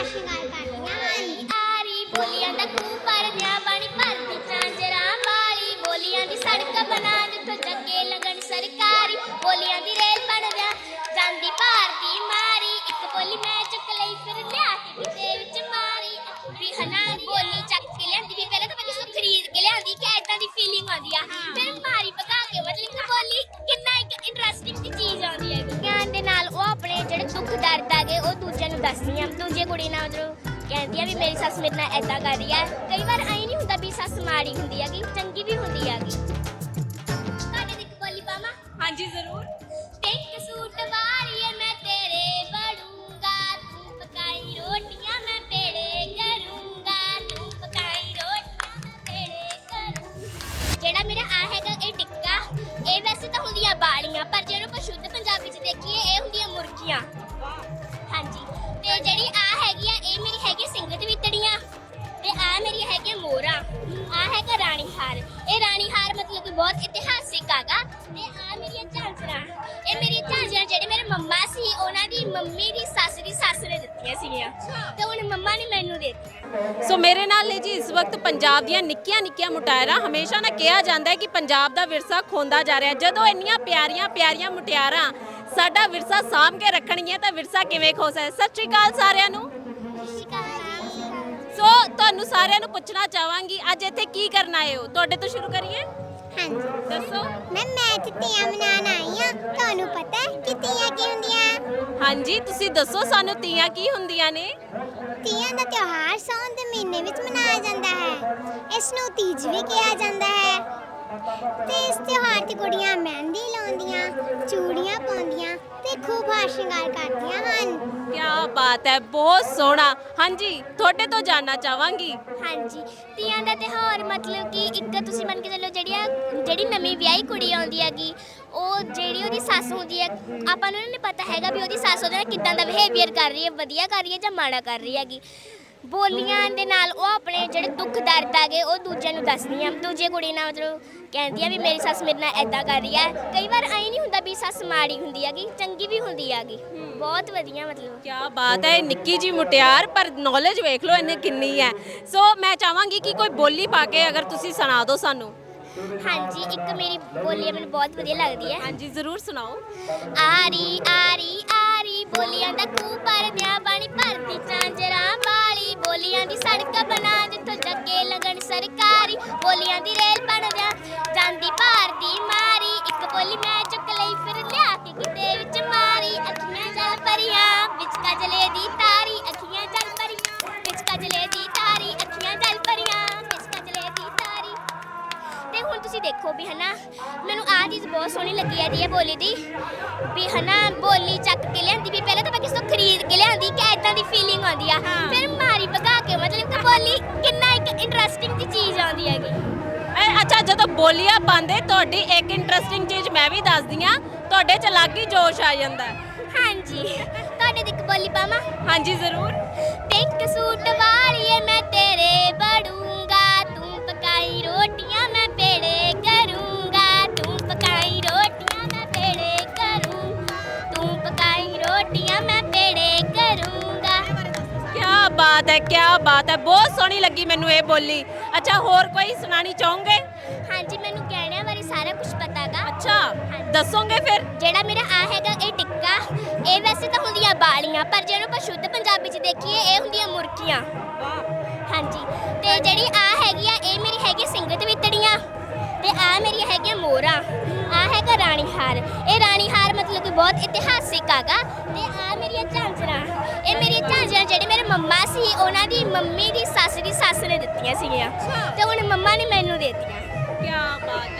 ਹਾਰ ਸ਼ਿੰਗਾਰ ਕਰਨਾ ਆਈ ਆਰੀ ਬੋਲੀਆਂ ਦਾ ਖੂਹ ਭਰਦਿਆਂ ਬਾਣੀ ਭਰਦੀ ਚਾਂਜਰਾ ਵਾਲੀ ਬੋਲੀਆਂ ਦੀ ਸੜਕ ਬਣਾ ਜਿੱਥੋਂ ਜੱਗੇ ਲਗਣ ਸਰਕਾਰੀ। ਬੋਲੀਆਂ ਦੀ ਰੇਲ ਬਣਦਿਆਂ ਜਾਂਦੀ ਭਾਰਤੀ ਮਾਰੀ। ਇੱਕ ਬੋਲੀ ਮੈਂ ਚੁੱਕ ਲਈ ਫਿਰ ਲਿਆ ਕੇ ਕਿਤੇ ਵਿੱਚ ਮਾਰੀ। ਵੀ ਹਨਾ ਬੋਲੀ ਚੱਕ ਕੇ ਲਿਆਂਦੀ ਵੀ ਪਹਿਲਾਂ ਤਾਂ ਮੈਂ ਕਿਸੇ ਖਰੀਦ ਕੇ ਲਿਆਂਦੀ ਕਿ ਐਦਾਂ ਦੀ ਫੀਲਿੰਗ ਆਉਂਦੀ ਆ। ਆਪਣੇ ਜਿਹੜੇ ਦੁੱਖ ਦਰਦ ਆਗੇ ਉਹ ਦੂਜਿਆਂ ਨੂੰ ਦੱਸਦੀ ਆ। ਦੂਜੀ ਕੁੜੀ ਨਾਲ ਉਧਰੋਂ ਕਹਿੰਦੀ ਆ ਵੀ ਮੇਰੀ ਸੱਸ ਮੇਰੇ ਨਾਲ ਐਦਾਂ ਕਰ ਰਹੀ ਆ। ਕਈ ਵਾਰ ਐ ਨਹੀਂ ਹੁੰਦਾ ਵੀ ਸੱਸ ਮਾੜੀ ਹੁੰਦੀ ਆ ਕਿ ਚੰਗੀ ਵੀ ਹੁੰਦੀ ਆਗੀ ਹੁੰਦੀਆਂ ਹਾਂਜੀ। ਤੇ ਜਿਹੜੀ ਆ ਹੈਗੀ ਆ, ਇਹ ਮੇਰੀ ਹੈਗੀ ਸਿੰਗਤ ਵਿਤੜੀਆਂ। ਤੇ ਆ ਮੇਰੀ ਹੈਗੀ ਮੋਰਾ ਆ ਹੈਗਾ ਰਾਣੀ ਹਾਰ। ਇਹ ਰਾਣੀ ਹਾਰ ਮਤਲਬ ਕਿ ਬਹੁਤ ਇਤਿਹਾਸਿਕ ਹੈਗਾ। ਤੇ ਆ ਮੇਰੀਆਂ ਝਾਂਜਰਾਂ। ਇਹ ਮੇਰੀ ਝਾਂਜਰਾਂ ਜਿਹੜੇ ਮੇਰੇ ਮੰਮਾ ਸੀ, ਉਹਨਾਂ ਦੀ ਮੰਮੀ ਦੀ ਸੱਸ ਦੀ ਸੱਸ ਨੇ ਦਿੱਤੀਆਂ ਸੀਗੀਆਂ। ਤੇ ਹੁਣ ਮੰਮਾ ਨੇ ਮੈਨੂੰ ਦੇ ਦਿੱਤੀਆਂ। ਸੋ ਮੇਰੇ ਨਾਲ ਨੇ ਜੀ, ਇਸ ਵਕਤ ਪੰਜਾਬ ਦੀਆਂ ਨਿੱਕੀਆਂ ਨਿੱਕੀਆਂ ਮੁਟਿਆਰਾਂ ਹਮੇਸ਼ਾ ਨਾ ਕਿਹਾ ਜਾਂਦਾ ਹੈ ਕਿ ਪੰਜਾਬ ਦਾ ਵਿਰਸਾ ਖੋਂਦਾ ਜਾ ਰਿਹਾ। ਜਦੋਂ ਇੰਨੀਆਂ ਪਿਆਰੀਆਂ ਪਿਆਰੀਆਂ ਮੁਟਿਆਰਾਂ ਸਾਡਾ ਵਿਰਸਾ ਸਾਂਭ ਕੇ ਰੱਖਣਗੀਆਂ ਤਾਂ ਵਿਰਸਾ ਕਿਵੇਂ ਖੋ ਸਕਦਾ? ਸਤਿ ਸ਼੍ਰੀ ਅਕਾਲ ਸਾਰਿਆਂ ਨੂੰ। ਸੋ ਤੁਹਾਨੂੰ ਸਾਰਿਆਂ ਨੂੰ ਪੁੱਛਣਾ ਚਾਹਾਂਗੀ ਅੱਜ ਇੱਥੇ ਕੀ ਕਰਨ ਆਏ ਹੋ? ਤੁਹਾਡੇ ਤੋਂ ਸ਼ੁਰੂ ਕਰੀਏ? ਹਾਂਜੀ। ਦੱਸੋ। ਮੈਂ ਮੈਚ ਤੀਆਂ ਮਨਾਉਣ ਆਈ ਆ ਤੁਹਾਨੂੰ ਪਤਾ ਹੈ ਕਿ ਤੀਆਂ ਕੀ ਹੁੰਦੀਆਂ? ਹਾਂਜੀ ਤੁਸੀਂ ਦੱਸੋ ਸਾਨੂੰ ਤੀਆਂ ਕੀ ਹੁੰਦੀਆਂ ਨੇ? ਤੀਆਂ ਦਾ ਤਿਉਹਾਰ ਸਾਉਣ ਦੇ ਮਹੀਨੇ ਵਿੱਚ ਮਨਾਇਆ ਜਾਂਦਾ ਹੈ। ਇਸ ਨੂੰ ਤੀਜ ਵੀ ਕਿਹਾ ਜਾਂਦਾ ਹੈ। ਤੇ ਇਸ ਤਿਉਹਾਰ ਤੇ ਕੁੜੀਆਂ ਮਹਿੰਦੀ ਲਾਉਂਦੀਆਂ ਚੂੜੀਆਂ ਪਾਉਂਦੀਆਂ ਤੇ ਖੂਬ ਹਾਰ ਸ਼ਿੰਗਾਰ ਕਰਦੀਆਂ ਹਨ। ਕੀ ਬਾਤ ਹੈ ਬਹੁਤ ਸੋਹਣਾ। ਹਾਂਜੀ ਤੁਹਾਡੇ ਤੋਂ ਜਾਨਣਾ ਚਾਹਾਂਗੀ। ਹਾਂਜੀ ਤੀਆਂ ਦਾ ਤਿਉਹਾਰ ਮਤਲਬ ਕਿ ਇੱਕ ਤੁਸੀਂ ਮੰਨ ਕੇ ਚੱਲੋ ਜਿਹੜੀ ਆ ਜਿਹੜੀ ਨਵੀਂ ਵਿਆਹੀ ਕੁੜੀ ਆਉਂਦੀ ਹੈਗੀ ਉਹ ਜਿਹੜੀ ਉਹਦੀ ਸੱਸ ਹੁੰਦੀ ਹੈ ਆਪਾਂ ਨੂੰ ਨਹੀਂ ਪਤਾ ਹੈਗਾ ਵੀ ਉਹਦੀ ਸੱਸ ਉਹਦੇ ਨਾਲ ਕਿੱਦਾਂ ਦਾ ਬਿਹੇਵੀਅਰ ਕਰ ਰਹੀ ਹੈ ਵਧੀਆ ਕਰ ਰਹੀ ਹੈ ਜਾਂ ਮਾੜਾ ਕਰ ਰਹੀ ਹੈਗੀ। ਬੋਲੀਆਂ ਦੇ ਨਾਲ ਉਹ ਆਪਣੇ ਜਿਹੜੇ ਦੁੱਖ ਦਰਦ ਆਗੇ ਉਹ ਦੂਜਿਆਂ ਨੂੰ ਦੱਸਦੀਆਂ ਦੂਜੀ ਕੁੜੀ ਨਾਲ ਮਤਲਬ ਕਹਿੰਦੀ ਆ ਵੀ ਮੇਰੀ ਸੱਸ ਮੇਰੇ ਨਾਲ ਐਦਾਂ ਕਰ ਰਹੀ ਹੈ ਕਈ ਵਾਰ ਐਂ ਨਹੀਂ ਹੁੰਦਾ ਵੀ ਸੱਸ ਮਾੜੀ ਹੁੰਦੀ ਹੈਗੀ ਚੰਗੀ ਵੀ ਹੁੰਦੀ ਹੈਗੀ ਬਹੁਤ ਵਧੀਆ ਮਤਲਬ। ਕੀ ਬਾਤ ਹੈ ਇਹ ਨਿੱਕੀ ਜੀ ਮੁਟਿਆਰ ਪਰ ਨੌਲੇਜ ਵੇਖ ਲਓ ਇਹਨੇ ਕਿੰਨੀ ਹੈ। ਸੋ ਮੈਂ ਚਾਹਾਂਗੀ ਕਿ ਕੋਈ ਬੋਲੀ ਪਾ ਕੇ ਅਗਰ ਤੁਸੀਂ ਸੁਣਾ ਦਿਓ ਸਾਨੂੰ। ਹਾਂਜੀ ਇੱਕ ਮੇਰੀ ਬੋਲੀ ਮੈਨੂੰ ਬਹੁਤ ਵਧੀਆ ਲੱਗਦੀ ਹੈ ਹਾਂਜੀ ਜ਼ਰੂਰ ਸੁਣਾਓ। ਆਰੀ ਆਰੀ ਆਰੀ ਬੋਲੀਆਂ ਦਾ ਕੂ ਭਰਦਿਆਂ ਬਾਣੀ ਭਰਦੀ ਚਾਂਜਰਾਂ ਬੋਲੀਆਂ ਦੀ ਸੜਕ ਬਣਾ, ਜਿੱਥੋਂ ਜੱਗੇ ਲੱਗਣ ਸਰਕਾਰੀ ਬੋਲੀਆਂ ਦੀ ਰੇਲ ਬਣਦਿਆਂ ਜਾਂਦੀ ਭਾਰਦੀ ਮਾਰੀ, ਇੱਕ ਬੋਲੀ ਮੈਂ ਚੁੱਕ ਲਈ, ਫਿਰ ਲਿਆ ਕੇ ਕਿਤੇ ਵਿੱਚ ਮਾਰੀ। ਅੱਖੀਆਂ ਜਲ ਭਰੀਆਂ ਵਿੱਚ ਕਜਲੇ ਦੀ ਤਾਰੀ, ਅੱਖੀਆਂ ਜਲ ਭਰੀਆਂ ਵਿੱਚ ਕਜਲੇ ਦੀ ਤਾਰੀ, ਅੱਖੀਆਂ ਜਲ ਭਰੀਆਂ ਵਿੱਚ ਕਜਲੇ ਦੀ ਤਾਰੀ। ਤੇ ਹੁਣ ਤੁਸੀਂ ਦੇਖੋ ਵੀ ਹਨਾ, ਮੈਨੂੰ ਆਹ ਚੀਜ਼ ਬਹੁਤ ਸੋਹਣੀ ਲੱਗੀ ਹੈ ਜੀ ਇਹ ਬੋਲੀ ਦੀ। ਵੀ ਹਨਾ, ਬੋਲੀ ਚੱਕ ਕੇ ਲਿਆਂਦੀ ਵੀ ਪਹਿਲਾਂ ਤਾਂ ਮੈਂ ਕਿਸੇ ਤੋਂ ਖਰੀਦ ਕੇ ਲਿਆਂਦੀ ਕਿ ਇਦਾਂ ਦੀ ਫੀਲਿੰਗ ਬੋਲੀਆਂ ਪਾਉਂਦੇ ਤੁਹਾਡੀ ਇੱਕ ਇੰਟਰਸਟਿੰਗ ਚੀਜ਼ ਮੈਂ ਵੀ ਦੱਸਦੀ ਆ ਤੁਹਾਡੇ ਚ ਅਲੱਗ ਹੀ ਜੋਸ਼ ਆ ਜਾਂਦਾ। ਹਾਂਜੀ। ਤੁਹਾਡੇ ਦੀ ਇੱਕ ਬੋਲੀ ਪਾਵਾਂ? ਹਾਂਜੀ ਜ਼ਰੂਰ। ਪਿੰਕ ਸੂਟ ਵਾਲੀਏ ਬਾਤ ਹੈ ਕੀ ਬਾਤ ਹੈ। ਬਹੁਤ ਸੋਹਣੀ ਲੱਗੀ ਮੈਨੂੰ ਇਹ ਬੋਲੀ। ਅੱਛਾ ਹੋਰ ਕੋਈ ਸੁਣਾਣੀ ਚਾਹੋਗੇ? ਹਾਂਜੀ ਮੈਨੂੰ ਗਹਿਣਿਆਂ ਬਾਰੇ ਸਾਰਾ ਕੁਝ ਪਤਾਗਾ। ਅੱਛਾ ਦੱਸੋਗੇ ਫਿਰ? ਜਿਹੜਾ ਮੇਰਾ ਆ ਹੈਗਾ ਇਹ ਟਿੱਕਾ ਇਹ ਵੈਸੇ ਤਾਂ ਹੁੰਦੀਆਂ ਬਾਲੀਆਂ ਪਰ ਜੇ ਆਪਾਂ ਸ਼ੁੱਧ ਪੰਜਾਬੀ ਚ ਦੇਖੀਏ ਇਹ ਹੁੰਦੀਆਂ ਮੁਰਗੀਆਂ ਹਾਂਜੀ ਤੇ ਜਿਹੜੀ ਆ ਹੈਗੀ ਆ ਇਹ ਮੇਰੀ ਹੈਗੀ ਸਿੰਗਤ ਵਿਤੜੀਆਂ ਤੇ ਆ ਮੇਰੀ ਹੈਗੀ ਮੋਰਾ। ਆ ਹੈਗਾ ਰਾਣੀ ਹਾਰ। ਇਹ ਰਾਣੀ ਹਾਰ ਮਤਲਬ ਕਿ ਬਹੁਤ ਇਤਿਹਾਸਿਕ ਹੈਗਾ ਤੇ ਆ ਮੇਰੀਆਂ ਝਾਂਜਰਾਂ। ਇਹ ਮੰਮਾ ਸੀ ਉਹਨਾਂ ਦੀ ਮੰਮੀ ਦੀ ਸੱਸ ਦੀ ਸੱਸ ਨੇ ਦਿੱਤੀਆਂ ਸੀਗੀਆਂ। ਤੇ ਹੁਣ ਮੰਮਾ ਨੇ ਮੈਨੂੰ ਦੇ ਦਿੱਤੀਆਂ। ਕੀ ਬਾਤ ਹੈ।